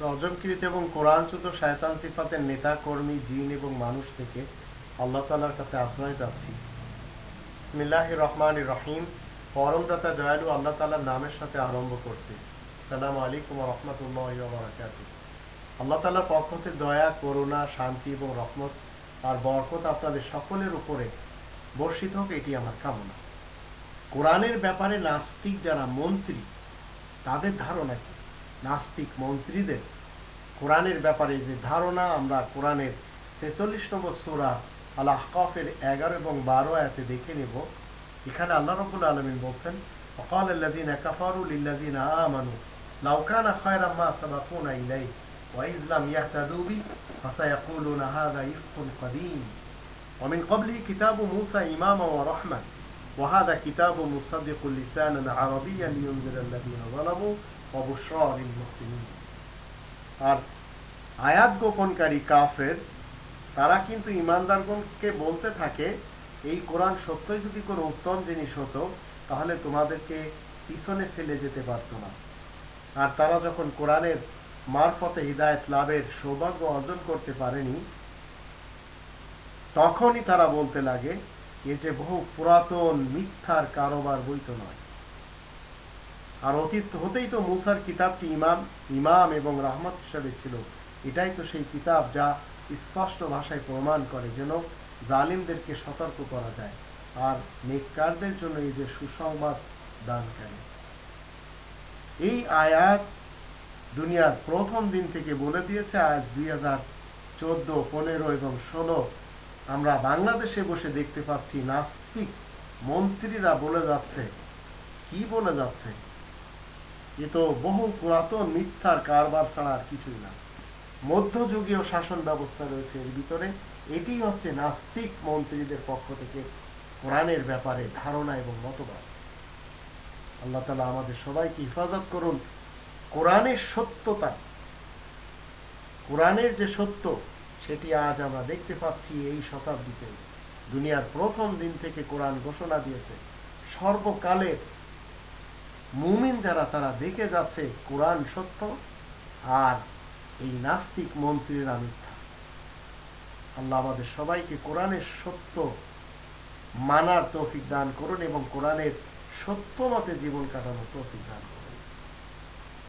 রজমকৃত এবং কোরআনচ্যুত শায়তান সিফাতের নেতা কর্মী জিন এবং মানুষ থেকে আল্লাহ তালার কাছে আশ্রয় চাচ্ছি। ইসমিল্লাহ রহমান রহিম। পরমদাতা দয়ালু আল্লাহ তালার নামের সাথে আরম্ভ করছি। সালাম আলাইকুম রহমতুল্লাহ আল্লাহ তালার পক্ষ থেকে দয়া, করুণা, শান্তি এবং রহমত আর বরকত আপনাদের সকলের উপরে বর্ষিত হোক, এটি আমার কামনা। কোরআনের ব্যাপারে নাস্তিক যারা মন্ত্রী, তাদের ধারণা কি? নাস্তিক মন্ত্রীদের কোরআনের ব্যাপারে যে ধারণা আমরা কোরআনের ছেচল্লিশ নম্বর সোরা আল আহকাফের এগারো এবং বারো আয়াতে দেখে নেব এখানে আল্লাহ রবুল আলমিন বলছেন وقال الذين كفروا للذين آمنوا لو كان خيرا ما سبقونا إليه وإذ لم يهتدوا به فسيقولون هذا إفق قديم ومن قبله كتاب موسى إماما ورحمة وهذا كتاب مصدق لسانا عربيا لينذر الذين ظلموا وبشرى للمحسنين আর আয়াত গোপনকারী কাফের তারা কিন্তু ইমানদারগণকে বলতে থাকে এই কোরআন সত্যই যদি কোনো উত্তম জিনিস হতো তাহলে তোমাদেরকে পিছনে ফেলে যেতে পারত না আর তারা যখন কোরআনের মারফতে হৃদায়ত লাভের সৌভাগ্য অর্জন করতে পারেনি তখনই তারা বলতে লাগে এ যে বহু পুরাতন মিথ্যার কারোবার বইত নয় আর অতীত হতেই তো মুসার কিতাবটি ইমাম ইমাম এবং রহমত হিসাবে ছিল। এটাই তো সেই কিতাব যা স্পষ্ট ভাষায় প্রমাণ করে যেন জালিমদেরকে সতর্ক করা যায় আর নেককারদের জন্য এই যে সুসংবাদ দানকারী। এই আয়াত দুনিয়ার প্রথম দিন থেকে বলে দিয়েছে আজ দুই হাজার চোদ্দ, পনেরো এবং ষোলো। আমরা বাংলাদেশে বসে দেখতে পাচ্ছি নাস্তিক মন্ত্রীরা বলে যাচ্ছে। কি বলে যাচ্ছে? এ তো বহু পুরাতন মিথ্যার কারবার ছাড়া আর কিছুই না। মধ্যযুগীয় শাসন ব্যবস্থা রয়েছে এর ভিতরে। এটি হচ্ছে নাস্তিক মন্ত্রীদের পক্ষ থেকে কোরআনের ব্যাপারে ধারণা এবং মতবাদ। আল্লাহ তালা আমাদের সবাইকে হেফাজত করুন। কোরআনের সত্যতা। কোরআনের যে সত্য সেটি আজ আমরা দেখতে পাচ্ছি এই শতাব্দীতে। দুনিয়ার প্রথম দিন থেকে কোরআন ঘোষণা দিয়েছে। সর্বকালের মুমিন যারা, তারা দেখে যাচ্ছে কোরআন সত্য আর এই নাস্তিক মন্ত্রীরা মিথ্যা। আল্লাহ আমাদের সবাইকে কোরআনের সত্য মানার তৌফিক দান করুন এবং কোরআনের সত্য মতে জীবন কাটানোর তৌফিক দান করুন।